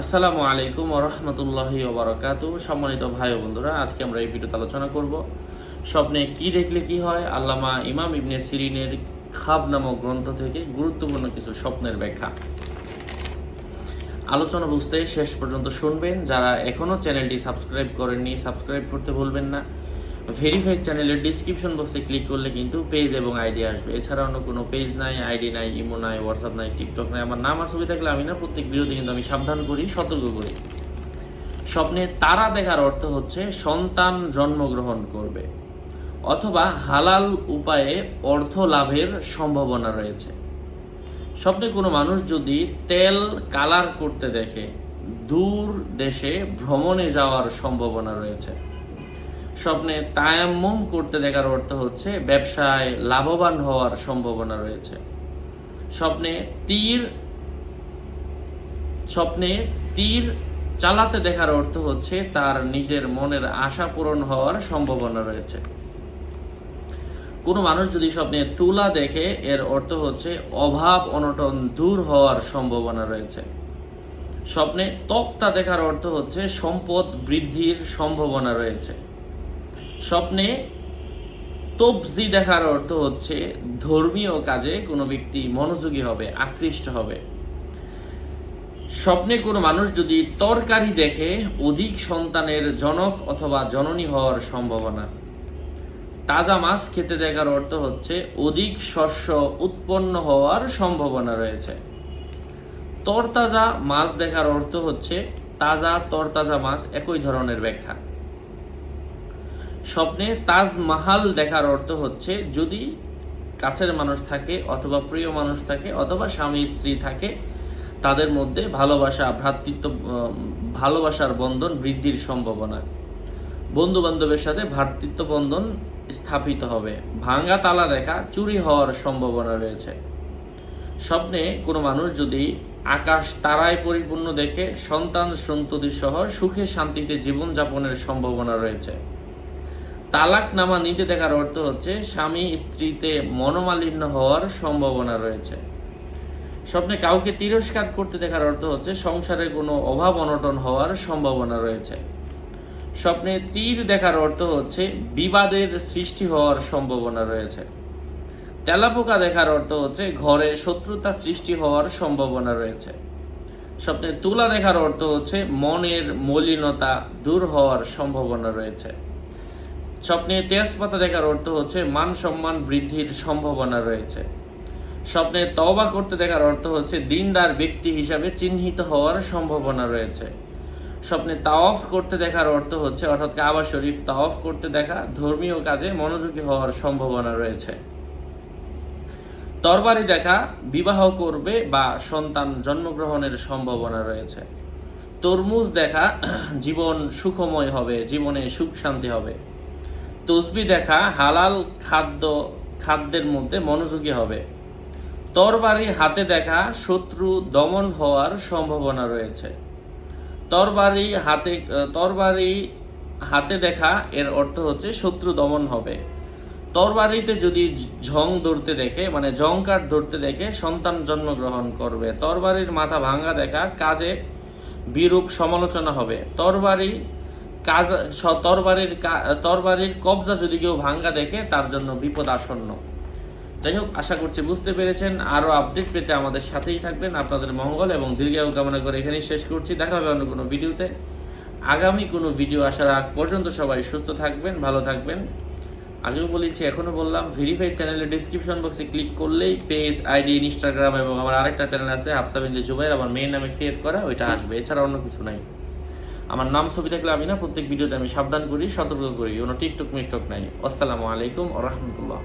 আসসালামু আলাইকুম রহমতুল্লাহি ওবরাকাত সম্মানিত ভাই বন্ধুরা, আজকে আমরা এই ভিডিওতে আলোচনা করব স্বপ্নে কি দেখলে কি হয়। আল্লামা ইমাম ইবনে সিরিনের খাব নামক গ্রন্থ থেকে গুরুত্বপূর্ণ কিছু স্বপ্নের ব্যাখ্যা। আলোচনা বুঝতে শেষ পর্যন্ত শুনবেন। যারা এখনও চ্যানেলটি সাবস্ক্রাইব করেননি, সাবস্ক্রাইব করতে ভুলবেন না। ভেরিফাইড চ্যানেলের ডিসক্রিপশন বক্সে ক্লিক করলে কিন্তু পেজ এবং আইডি আসবে। এছাড়া অন্য কোনো পেজ নাই আইডি নাই ইমো নাই হোয়াটসঅ্যাপ নাই টিকটক নাই। আমার নাম আর ছবি থাকলে আমি না প্রত্যেক ভিডিওতে কিন্তু আমি সাবধান করি, সতর্ক করি। স্বপ্নে তারা দেখার অর্থ হচ্ছে সন্তান জন্মগ্রহণ করবে অথবা হালাল উপায়ে অর্থ লাভের সম্ভাবনা রয়েছে। স্বপ্নে কোনো মানুষ যদি তেল কালার করতে দেখে, দূর দেশে ভ্রমণে যাওয়ার সম্ভাবনা রয়েছে। স্বপ্নে তায়াম্মম করতে দেখার অর্থ হচ্ছে ব্যবসায় লাভবান হওয়ার সম্ভাবনা রয়েছে। স্বপ্নে তীর স্বপ্নে তীর চালাতে দেখার অর্থ হচ্ছে তার নিজের মনের আশা পূরণ হওয়ার সম্ভাবনা রয়েছে। কোনো মানুষ যদি স্বপ্নে তুলা দেখে, এর অর্থ হচ্ছে অভাব, অনটন দূর হওয়ার সম্ভাবনা রয়েছে। স্বপ্নে তক্তা দেখার অর্থ হচ্ছে সম্পদ বৃদ্ধির সম্ভাবনা রয়েছে। স্বপ্নে তবজি দেখার অর্থ হচ্ছে ধর্মীয় কাজে কোনো ব্যক্তি মনোযোগী হবে, আকৃষ্ট হবে। স্বপ্নে কোনো মানুষ যদি তরকারি দেখে, অধিক সন্তানের জনক অথবা জননী হওয়ার সম্ভাবনা। তাজা মাছ খেতে দেখার অর্থ হচ্ছে অধিক শস্য উৎপন্ন হওয়ার সম্ভাবনা রয়েছে। তরতাজা মাছ দেখার অর্থ হচ্ছে তাজা তরতাজা মাছ একই ধরনের ব্যাখ্যা। স্বপ্নে তাজমহাল দেখার অর্থ হচ্ছে যদি কাছের মানুষ থাকে অথবা প্রিয় মানুষ থাকে অথবা স্বামী, স্ত্রী থাকে, তাদের মধ্যে ভালোবাসা, ভ্রাতৃত্ব ভালোবাসার বন্ধন বৃদ্ধির সম্ভাবনা। বন্ধু বান্ধবের সাথে ভ্রাতৃত্ব বন্ধন স্থাপিত হবে। ভাঙ্গা তালা দেখা চুরি হওয়ার সম্ভাবনা রয়েছে। স্বপ্নে কোনো মানুষ যদি আকাশ তারায় পরিপূর্ণ দেখে, সন্তান সন্ততি সহ সুখে শান্তিতে জীবনযাপনের সম্ভাবনা রয়েছে। তালাক নামা নিতে দেখার অর্থ হচ্ছে স্বামী স্ত্রীতে মনোমালিন্য হওয়ার সম্ভাবনা রয়েছে। স্বপ্নে কাউকে তিরস্কার করতে দেখার অর্থ হচ্ছে সংসারে কোনো অভাব অনটন হওয়ার সম্ভাবনা রয়েছে। স্বপ্নে তীর দেখার অর্থ হচ্ছে বিবাদের সৃষ্টি হওয়ার সম্ভাবনা রয়েছে। তেলাপোকা দেখার অর্থ হচ্ছে ঘরে শত্রুতা সৃষ্টি হওয়ার সম্ভাবনা রয়েছে। স্বপ্নে তুলা দেখার অর্থ হচ্ছে মনের মলিনতা দূর হওয়ার সম্ভাবনা রয়েছে। স্বপ্নে তেজপাতা দেখার অর্থ হচ্ছে মান সম্মান বৃদ্ধির সম্ভাবনা রয়েছে। স্বপ্নে তওবা করতে দেখার অর্থ হচ্ছে দিনদার ব্যক্তি হিসাবে চিহ্নিত হওয়ার সম্ভাবনা রয়েছে। স্বপ্নে তাওয়াফ করতে দেখার অর্থ হচ্ছে, অর্থাৎ কাবা শরীফ তাওয়াফ করতে দেখা, ধর্মীয় কাজে মনোযোগী হওয়ার সম্ভাবনা রয়েছে। তরবারি দেখা, বিবাহ করবে বা সন্তান জন্মগ্রহণের সম্ভাবনা রয়েছে। তরমুজ দেখা, জীবন সুখময় হবে, জীবনে সুখ শান্তি হবে। তসবি দেখা হালাল খাদ্য, খাদ্যের মধ্যে মনোযোগী হবে। তরবারি হাতে দেখা শত্রু দমন হওয়ার সম্ভাবনা রয়েছে। তরবারি হাতে তরবারি হাতে দেখা এর অর্থ হচ্ছে শত্রু দমন হবে। তরবারিতে যদি ঝং ধরতে দেখে মানে জংকার ধরতে দেখে সন্তান জন্মগ্রহণ করবে, তরবারির মাথা ভাঙা দেখা কাজে বিরূপ সমালোচনা হবে। তরবারি কাজ তরবারির তরবারির কবজা যদি কেউ ভাঙ্গা দেখে, তার জন্য বিপদ আসন্ন যাই হোক, আশা করছি বুঝতে পেরেছেন। আরও আপডেট পেতে আমাদের সাথেই থাকবেন। আপনাদের মঙ্গল এবং দীর্ঘায়ু কামনা করে এখানেই শেষ করছি। দেখা হবে অন্য কোনো ভিডিওতে। আগামী কোনো ভিডিও আসার আগ পর্যন্ত সবাই সুস্থ থাকবেন, ভালো থাকবেন। আগেও বলেছি এখনও বললাম ভেরিফাইড চ্যানেলের ডিসক্রিপশন বক্সে ক্লিক করলেই পেজ আইডি ইনস্টাগ্রাম এবং আমার আরেকটা চ্যানেল আছে হাফসাবিন্দু জুবাইর আমার মেয়ের নামে ক্রিয়েট করা, ওইটা আসবে। এছাড়া অন্য কিছু নাই। আমার নাম, ছবি থাকলে আমি না, প্রত্যেক ভিডিওতে আমি সাবধান করি, সতর্ক করি, কোনো টিকটক মিকটক নাই। আসসালামু আলাইকুম রহমতুল্লাহ।